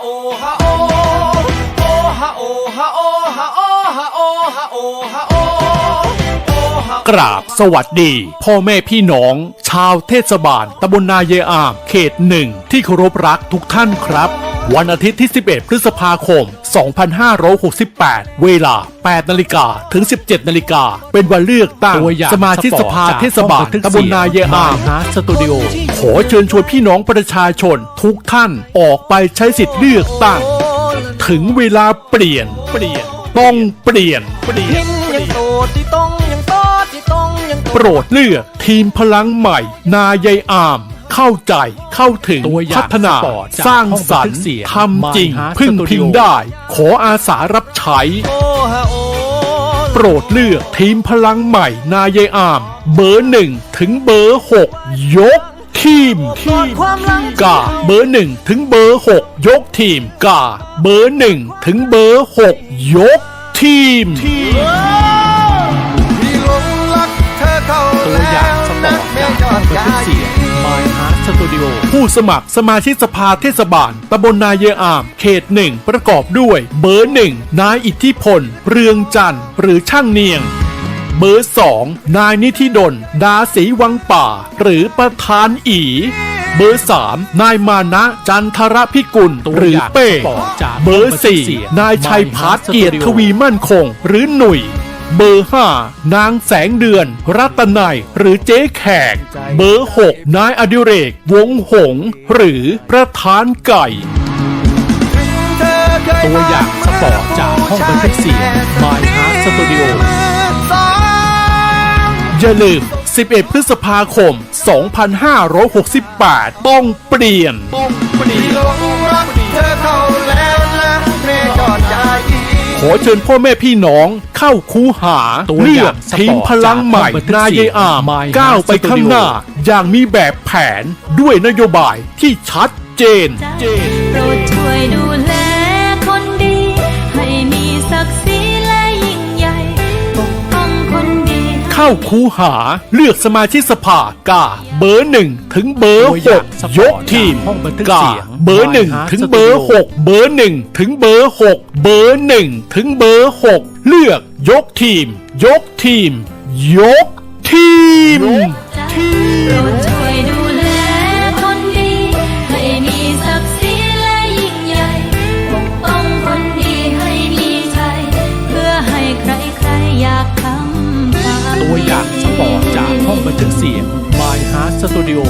โอฮาโอโอฮาโอฮาโอฮาโอฮาโอฮาโอฮาโอกราบสวัสดี พ่อแม่พี่น้อง ชาวเทศบาลตำบลนาเยอาม เขตหนึ่งที่เคารพรักทุกท่านครับ วันอาทิตย์ที่ 11 พฤษภาคม 2568 เวลา 8 นาฬิกาถึง 17 นาฬิกา เป็นวันเลือกตั้งตัวอย่างสมาชิกสภาเทศบาลตำบลนาเยอามนะสตูดิโอ ขอเชิญชวนพี่น้องประชาชน ทุกท่านออกไปใช้สิทธิ์เลือกตั้ง ถึงเวลาเปลี่ยนเปลี่ยนต้องเปลี่ยนเปลี่ยหินนยังโตที่ต้องยังโตที่ต้องยังโตโปรดเลือกทีมพลังใหม่ นายายอาม เข้าใจ เข้าถึงตัวอย่างพัฒนาสปอร์ตจากสร้างสรรห้องบันทึค์กเสียงทำจริง My Heart พึ่งพิง Studio ได้ ขออาสารับใช้โอ้ฮะโอ้โปรดเลือกทีมพลังใหม่นายายอาม เบอร์หนึ่งถึงเบอร์หกยกทีมกอดความหลังกาเบอร์หนึ่งถึงเบอร์หกยกทีมกาเบอร์หนึ่งถึงเบอร์หกยกทีม ผู้สมัครสมาชิกสภาเทศบาลตำบลนาเยออาม เขตหนึ่งประกอบด้วย เบอร์หนึ่งนายอิทธิพล เรืองจันทร์ หรือช่างเนียง เบอร์สองนายนิธิดล ดาศรีวังป่า หรือประธานอีเบอร์สามนายมานะจันทรพิกุลหรือเป้ เบอร์สี่นายชัยพัฒเกียรติทวีมั่นคง หรือหนุ่ย เบอร์ 5 นางแสงเดือน รัตนัยหรือเจ๊แขก เบอร์ 6 นายอดิเรก วงหง หรือประธานไก่ ตัวอย่างสปอร์ตจากห้องบันทึกเสียง My Heart Studio สออย่าลืม 11 พฤษภาคม 2568 ต้องเปลี่ยนพี่หลงรักเธอเข้าแล้วน ขอเชิญพ่อแม่พี่น้อง เข้าคูหาตัวเลืออกย่างสปอร์ตทีมพลังใหม่จากห้องบันทึกนายเสียงอาม My Heart ก้าวไปข้างหน้า Studio อย่างมีแบบแผนด้วยนโยบายที่ชัดเจน โปรดช่วยดูแลาคูหา เลือกสมาชิกสภากา เบอร์หนึ่งถึงเบอร์ตัวหอย่างกสปอร์ตยกทีมจากห้องบันทึกกาเสียงเบอร์หนึ่ง My Heart ถึงเบอร์ Studio หกเบอร์หนึ่งถึงเบอร์หกเบอร์หนึ่งถึงเบอร์หกเลือกยกทีม ยกทีม ยกทีมทีม ตัวอย่างสปอร์ตจากห้องบันทึกเสียง My Heart Studio